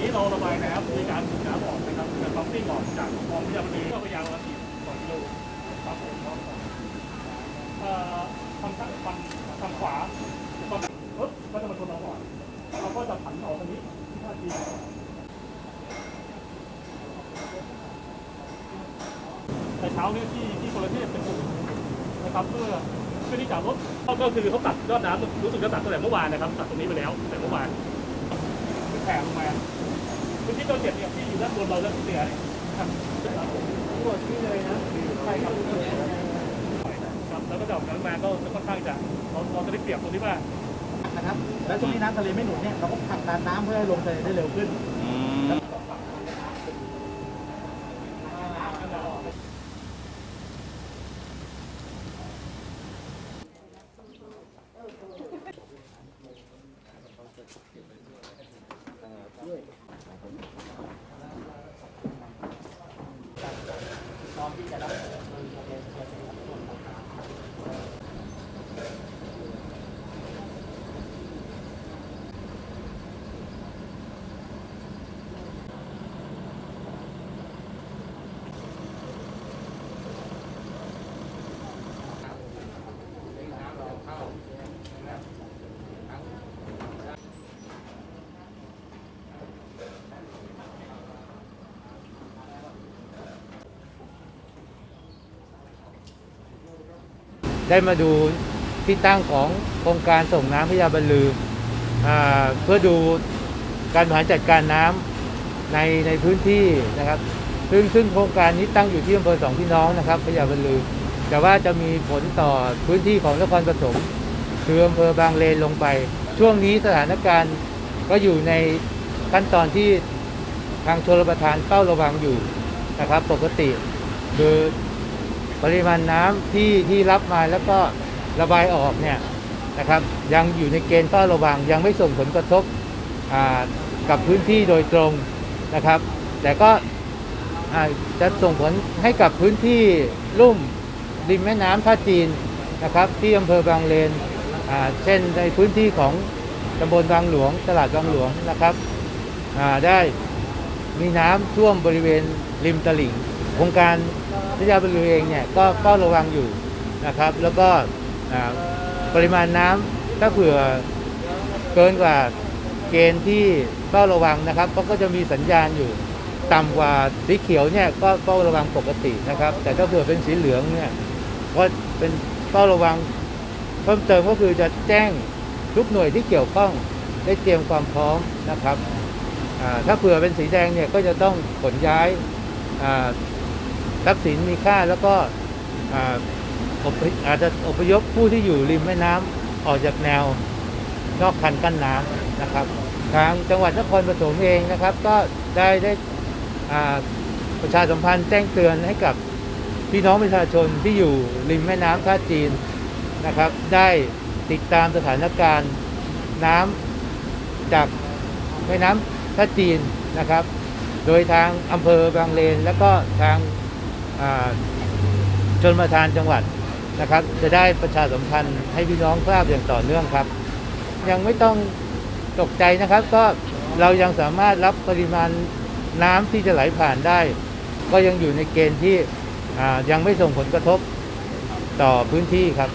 นี้เราระบายน้ำโดยการสูบน้ำออกนะครับการปั๊มตี้ออกจากคลองพยาบาลีก็พยายามระดับสองกิโลปั๊มออกปั๊มออกฝั่งซ้ายฝั่งฝั่งขวาฝั่งรถก็จะมาชนเราก่อนเราก็จะผันออกตรงนี้ที่ท่าทีแต่เช้าเนี่ยที่ที่กรุงเทพเป็นกลุ่มนะครับเพื่อเพื่อที่จะลดก็คือเขาตัดยอดน้ำรู้สึกจะตัดตั้งแต่เมื่อวานนะครับตัดตรงนี้ไปแล้วแต่เมื่อวานแผ่ลงมา คุณที่ตัวเจ็ดเนี่ยที่อยู่ด้านบนเราด้านเหนือเนี่ยครับทั้งหมดที่เลยนะใช่ครับครับแล้วก็ดอกนั้นมาก็ค่อนข้างจะเราเราจะได้เปรียบตรงที่ว่านะครับและช่วงนี้น้ำทะเลไม่หนุนเนี่ยเราก็ผลักดันน้ำเพื่อให้ลงทะเลได้เร็วขึ้น ได้มาดูที่ตั้งของโครงการส่งน้ำพยาบรรลืออเพื่อดูการบริหารจัดการน้ำในในพื้นที่นะครับ ซึ่งซึ่งโครงการนี้ตั้งอยู่ที่อำเภอสองพี่น้องนะครับพยาบรรลือ แต่ว่าจะมีผลต่อพื้นที่ของนครปฐมคืออำเภอบางเลนลงไป ช่วงนี้สถานการณ์ก็อยู่ในขั้นตอนที่ทางชลประทานเฝ้าระวังอยู่นะครับ ปกติคือ ปริมาณน้ำที่ที่รับมาแล้วก็ระบายออกเนี่ยนะครับยังอยู่ในเกณฑ์เฝ้าระวังยังไม่ส่งผลกระทบกับพื้นที่โดยตรงนะครับ แต่ก็จะส่งผลให้กับพื้นที่ลุ่มริมแม่น้ำท่าจีนนะครับ ที่อำเภอบางเลนเช่นในพื้นที่ของตำบลบางหลวง ตลาดบางหลวงนะครับได้มีน้ำท่วมบริเวณริมตลิ่ง โครงการพระยาบรรลือเองเนี่ยก็เฝ้าระวังอยู่นะครับ แล้วก็ปริมาณน้ำถ้าเผื่อเกินกว่าเกณฑ์ที่เฝ้าระวังนะครับก็ก็จะมีสัญญาณอยู่ต่ำกว่าสีเขียวเนี่ยก็เฝ้าระวังปกตินะครับ แต่ถ้าเผื่อเป็นสีเหลืองเนี่ยก็เป็นเฝ้าระวังเพิ่มเติมก็คือจะแจ้งทุกหน่วยที่เกี่ยวข้องได้เตรียมความพร้อมนะครับถ้าเผื่อเป็นสีแดงเนี่ยก็จะต้องขนย้ายอ่า ทรัพย์สินมีค่าแล้วก็อาอาจจะอพยพผู้ที่อยู่ริมแม่น้ำออกจากแนวนอกคันกั้นน้ำนะครับ ทางจังหวัดนครปฐมเองนะครับ ก็ได้ได้ประชาสัมพันธ์แจ้งเตือนให้กับพี่น้องประชาชนที่อยู่ริมแม่น้ำท่าจีนนะครับ ได้ติดตามสถานการณ์น้ำจากแม่น้ำท่าจีนนะครับ โดยทางอำเภอบางเลน แล้วก็ทาง ชนประทานจังหวัดนะครับ จะได้ประชาสัมพันธ์ให้พี่น้องทราบอย่างต่อเนื่องครับ ยังไม่ต้องตกใจนะครับ ก็เรายังสามารถรับปริมาณน้ำที่จะไหลผ่านได้ ก็ยังอยู่ในเกณฑ์ที่ยังไม่ส่งผลกระทบต่อพื้นที่ครับ